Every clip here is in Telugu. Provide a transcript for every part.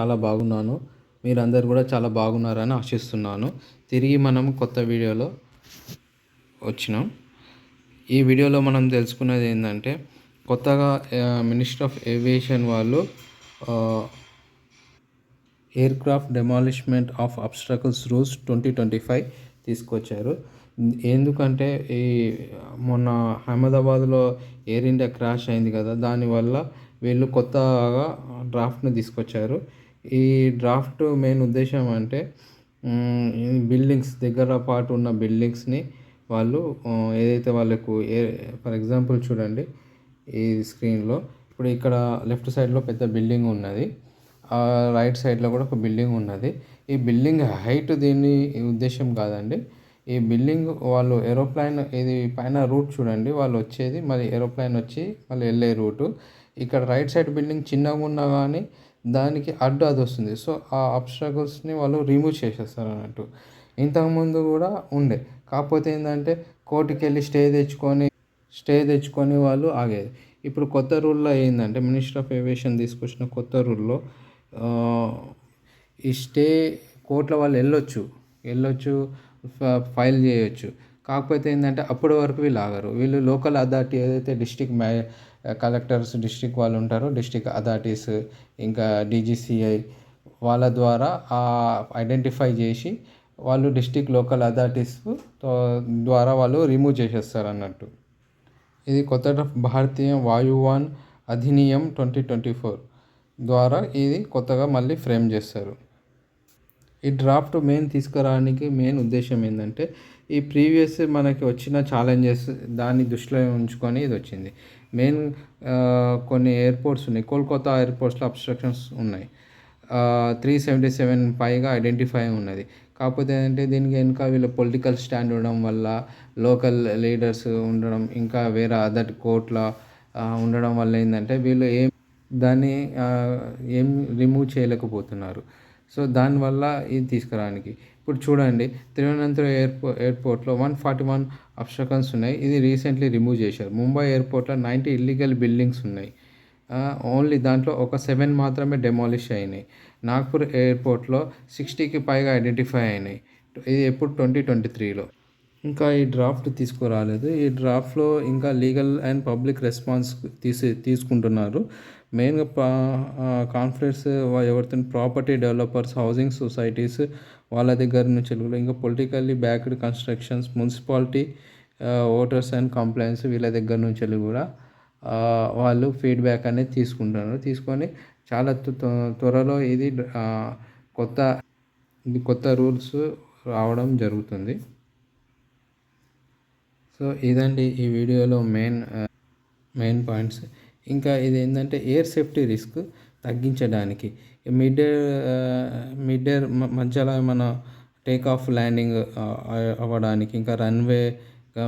చాలా బాగున్నాను. మీరందరూ కూడా చాలా బాగున్నారని ఆశిస్తున్నాను. తిరిగి మనం కొత్త వీడియోలో వచ్చినాం. ఈ వీడియోలో మనం తెలుసుకున్నది ఏంటంటే కొత్తగా మినిస్టర్ ఆఫ్ ఏవియేషన్ వాళ్ళు aircraft demolishment of obstacles rules twenty twenty five తీసుకొచ్చారు. ఎందుకంటే ఈ మొన్న అహ్మదాబాద్లో ఎయిర్ ఇండియా క్రాష్ అయింది కదా దానివల్ల వీళ్ళు కొత్తగా డ్రాఫ్ట్ని తీసుకొచ్చారు. ఈ డ్రాఫ్ట్ మెయిన్ ఉద్దేశం అంటే బిల్డింగ్స్ దగ్గర పాటు ఉన్న బిల్డింగ్స్ని వాళ్ళు ఏదైతే వాళ్ళకు ఏ ఫర్ ఎగ్జాంపుల్ చూడండి ఈ స్క్రీన్లో ఇప్పుడు ఇక్కడ లెఫ్ట్ సైడ్లో పెద్ద బిల్డింగ్ ఉన్నది రైట్ సైడ్లో కూడా ఒక బిల్డింగ్ ఉన్నది. ఈ బిల్డింగ్ హైట్ దీని ఉద్దేశం కాదండి. ఈ బిల్డింగ్ వాళ్ళు ఏరోప్లేన్ ఇది పైన రూట్ చూడండి వాళ్ళు వచ్చేది మరి ఏరోప్లేన్ వచ్చి మళ్ళీ వెళ్ళే రూటు. ఇక్కడ రైట్ సైడ్ బిల్డింగ్ చిన్నగా ఉన్నా కానీ దానికి అడ్డు అది వస్తుంది. సో ఆ అబ్స్ట్రకల్స్ని వాళ్ళు రిమూవ్ చేసేస్తారు అన్నట్టు ఇంతకుముందు కూడా ఉండే. కాకపోతే ఏంటంటే కోర్టుకి వెళ్ళి స్టే తెచ్చుకొని స్టే తెచ్చుకొని వాళ్ళు ఆగేది. ఇప్పుడు కొత్త రూల్లో ఏంటంటే మినిస్టర్ ఆఫ్ ఏవియేషన్ తీసుకొచ్చిన కొత్త రూల్లో ఈ స్టే కోర్టులో వాళ్ళు వెళ్ళొచ్చు. వెళ్ళొచ్చు ఫైల్ చేయొచ్చు. కాకపోతే ఏంటంటే అప్పటి వరకు వీళ్ళు ఆగరు. వీళ్ళు లోకల్ అథారిటీ ఏదైతే డిస్టిక్ మ్యా కలెక్టర్స్ డిస్టిక్ వాళ్ళు ఉంటారు. డిస్టిక్ అథారిటీస్ ఇంకా డీజీసీఐ వాళ్ళ ద్వారా ఐడెంటిఫై చేసి వాళ్ళు డిస్టిక్ లోకల్ అథారిటీస్ ద్వారా వాళ్ళు రిమూవ్ చేసేస్తారు అన్నట్టు ఇది కొత్త Bharatiya Vayuyan Adhiniyam twenty twenty four ద్వారా ఇది కొత్తగా మళ్ళీ ఫ్రేమ్ చేస్తారు. ఈ డ్రాఫ్ట్ మెయిన్ తీసుకురావడానికి మెయిన్ ఉద్దేశం ఏంటంటే ఈ ప్రీవియస్ మనకి వచ్చిన ఛాలెంజెస్ దాన్ని దృష్టిలో ఉంచుకొని ఇది వచ్చింది. మెయిన్ కొన్ని ఎయిర్పోర్ట్స్ ఉన్నాయి. కోల్కతా ఎయిర్పోర్ట్స్లో అబ్స్ట్రక్షన్స్ ఉన్నాయి. త్రీ సెవెంటీ సెవెన్ పైగా ఐడెంటిఫై ఉన్నది. కాకపోతే ఏంటంటే దీనికి వెనుక వీళ్ళ పొలిటికల్ స్టాండ్ ఉండడం వల్ల లోకల్ లీడర్స్ ఉండడం ఇంకా వేరే అదర్ కోర్ట్ల ఉండడం వల్ల ఏంటంటే వీళ్ళు ఏం దాన్ని ఏం రిమూవ్ చేయలేకపోతున్నారు. సో దానివల్ల ఇది తీసుకురావడానికి. ఇప్పుడు చూడండి తిరువనంతపురం ఎయిర్పో ఎయిర్పోర్ట్లో వన్ ఫార్టీ వన్ అబ్స్ట్రకన్స్ ఉన్నాయి. ఇది రీసెంట్లీ రిమూవ్ చేశారు. ముంబై ఎయిర్పోర్ట్లో నైంటీ ఇల్లీగల్ బిల్డింగ్స్ ఉన్నాయి. ఓన్లీ దాంట్లో ఒక సెవెన్ మాత్రమే డెమాలిష్ అయినాయి. నాగ్పూర్ ఎయిర్పోర్ట్లో సిక్స్టీకి పైగా ఐడెంటిఫై అయినాయి. ఇది ఎప్పుడు ట్వంటీ ట్వంటీ త్రీలో ఇంకా ఈ డ్రాఫ్ట్ తీసుకురాలేదు. ఈ డ్రాఫ్ట్లో ఇంకా లీగల్ అండ్ పబ్లిక్ రెస్పాన్స్ తీసి తీసుకుంటున్నారు. మెయిన్గా కాన్ఫ్లిక్ట్స్ ఎవరితో ప్రాపర్టీ డెవలపర్స్ హౌసింగ్ సొసైటీస్ వాళ్ళ దగ్గర నుంచి ఇంకా politically backed constructions municipality voters and complaints వీళ్ళ దగ్గర నుంచి కూడా వాళ్ళు ఫీడ్బ్యాక్ అనేది తీసుకుంటున్నారు. తీసుకొని చాలా త్వరలో ఇది కొత్త కొత్త రూల్స్ రావడం జరుగుతుంది. సో ఇదండి ఈ వీడియోలో మెయిన్ మెయిన్ పాయింట్స్. ఇంకా ఇది ఏంటంటే ఎయిర్ సేఫ్టీ రిస్క్ తగ్గించడానికి మిడ్ మిడ్ ఎయిర్ మధ్యలో మన టేక్ ఆఫ్ ల్యాండింగ్ అవ్వడానికి ఇంకా runway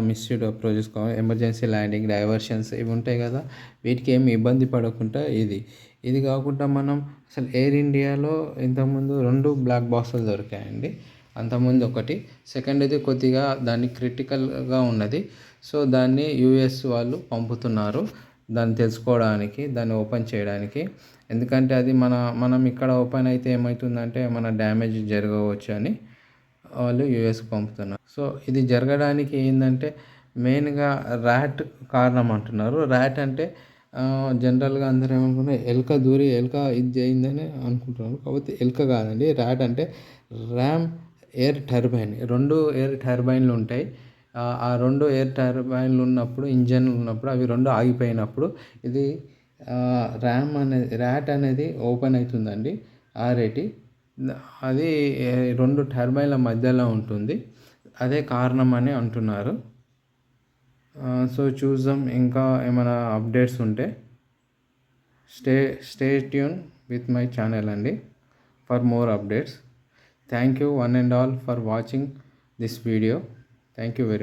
missed approaches emergency landing diversions ఇవి ఉంటాయి కదా వీటికి ఏమి ఇబ్బంది పడకుండా ఇది. ఇది కాకుండా మనం అసలు ఎయిర్ ఇండియాలో ఇంతకుముందు రెండు బ్లాక్ బాక్సులు దొరికాయండి. అంతకుముందు ఒకటి సెకండ్ ఇది కొద్దిగా దాన్ని క్రిటికల్గా ఉన్నది. సో దాన్ని యూఎస్ వాళ్ళు పంపుతున్నారు. దాన్ని తెలుసుకోవడానికి దాన్ని ఓపెన్ చేయడానికి. ఎందుకంటే అది మన మనం ఇక్కడ ఓపెన్ అయితే ఏమవుతుందంటే మన డ్యామేజ్ జరగవచ్చు అని వాళ్ళు యూఎస్కి పంపుతున్నారు. సో ఇది జరగడానికి ఏంటంటే మెయిన్గా ర్యాట్ కారణం అంటున్నారు. ర్యాట్ అంటే జనరల్గా అందరూ ఏమనుకున్నారు ఎలుక దూరి ఎలుక ఇది చేయిందని అనుకుంటున్నారు. కాకపోతే ఎలుక కాదండి. ర్యాట్ అంటే ర్యామ్ ఎయిర్ టర్బైన్. రెండు ఎయిర్ టర్బైన్లు ఉంటాయి. ఆ రెండు ఎయిర్ టర్బైన్లు ఉన్నప్పుడు ఇంజన్లు ఉన్నప్పుడు అవి రెండు ఆగిపోయినప్పుడు ఇది ర్యామ్ అనేది ర్యాట్ అనేది ఓపెన్ అవుతుందండి ఆర్ఏటి అది రెండు టర్బైన్ల మధ్యలో ఉంటుంది. అదే కారణం అని అంటున్నారు. సో చూద్దాం ఇంకా ఏమైనా అప్డేట్స్ ఉంటే stay stay tune with my channel అండి for more updates thank you one and all for watching this video thank you very